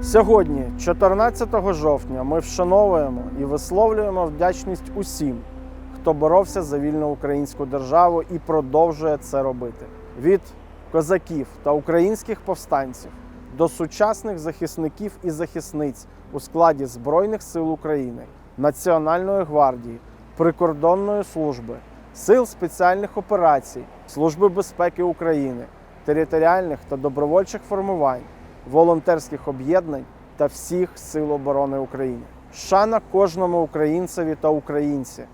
Сьогодні, 14 жовтня, ми вшановуємо і висловлюємо вдячність усім, хто боровся за вільну українську державу і продовжує це робити. Від козаків та українських повстанців до сучасних захисників і захисниць у складі Збройних сил України, Національної гвардії, прикордонної служби, сил спеціальних операцій, Служби безпеки України, територіальних та добровольчих формувань, волонтерських об'єднань та всіх сил оборони України. Шана кожному українцеві та українці,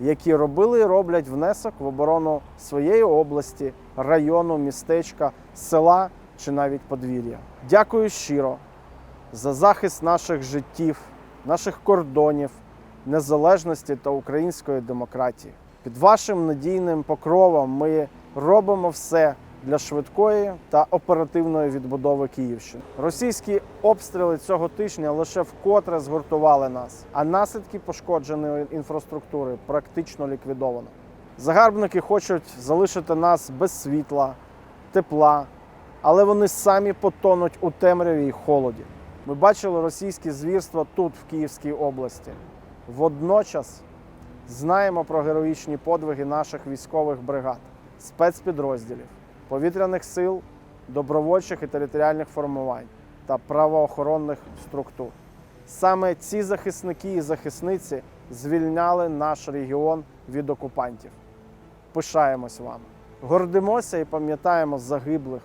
які робили і роблять внесок в оборону своєї області, району, містечка, села чи навіть подвір'я. Дякую щиро за захист наших життів, наших кордонів, незалежності та української демократії. Під вашим надійним покровом ми робимо все для швидкої та оперативної відбудови Київщини. Російські обстріли цього тижня лише вкотре згуртували нас, а наслідки пошкодженої інфраструктури практично ліквідовано. Загарбники хочуть залишити нас без світла, тепла, але вони самі потонуть у темряві й холоді. Ми бачили російські звірства тут, в Київській області. Водночас знаємо про героїчні подвиги наших військових бригад, спецпідрозділів, повітряних сил, добровольчих і територіальних формувань та правоохоронних структур. Саме ці захисники і захисниці звільняли наш регіон від окупантів. Пишаємось вами. Гордимося і пам'ятаємо загиблих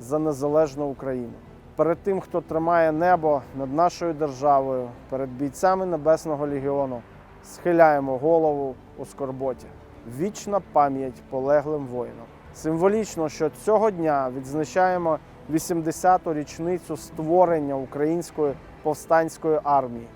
за незалежну Україну. Перед тим, хто тримає небо над нашою державою, перед бійцями Небесного легіону, схиляємо голову у скорботі. Вічна пам'ять полеглим воїнам. Символічно, що цього дня відзначаємо 80-ту річницю створення української повстанської армії.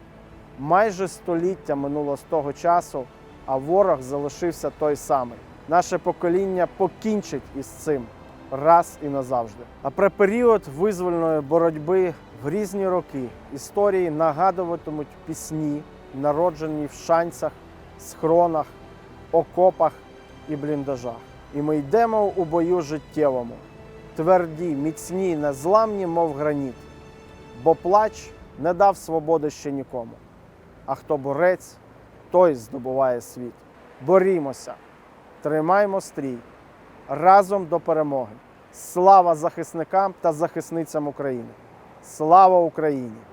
Майже століття минуло з того часу, а ворог залишився той самий. Наше покоління покінчить із цим раз і назавжди. А про період визвольної боротьби в різні роки історії нагадуватимуть пісні, народжені в шанцях, схронах, окопах і бліндажах. І ми йдемо у бою життєвому, тверді, міцні, незламні, мов граніт, бо плач не дав свободи ще нікому. А хто борець, той здобуває світ. Борімося, тримаймо стрій разом до перемоги. Слава захисникам та захисницям України! Слава Україні!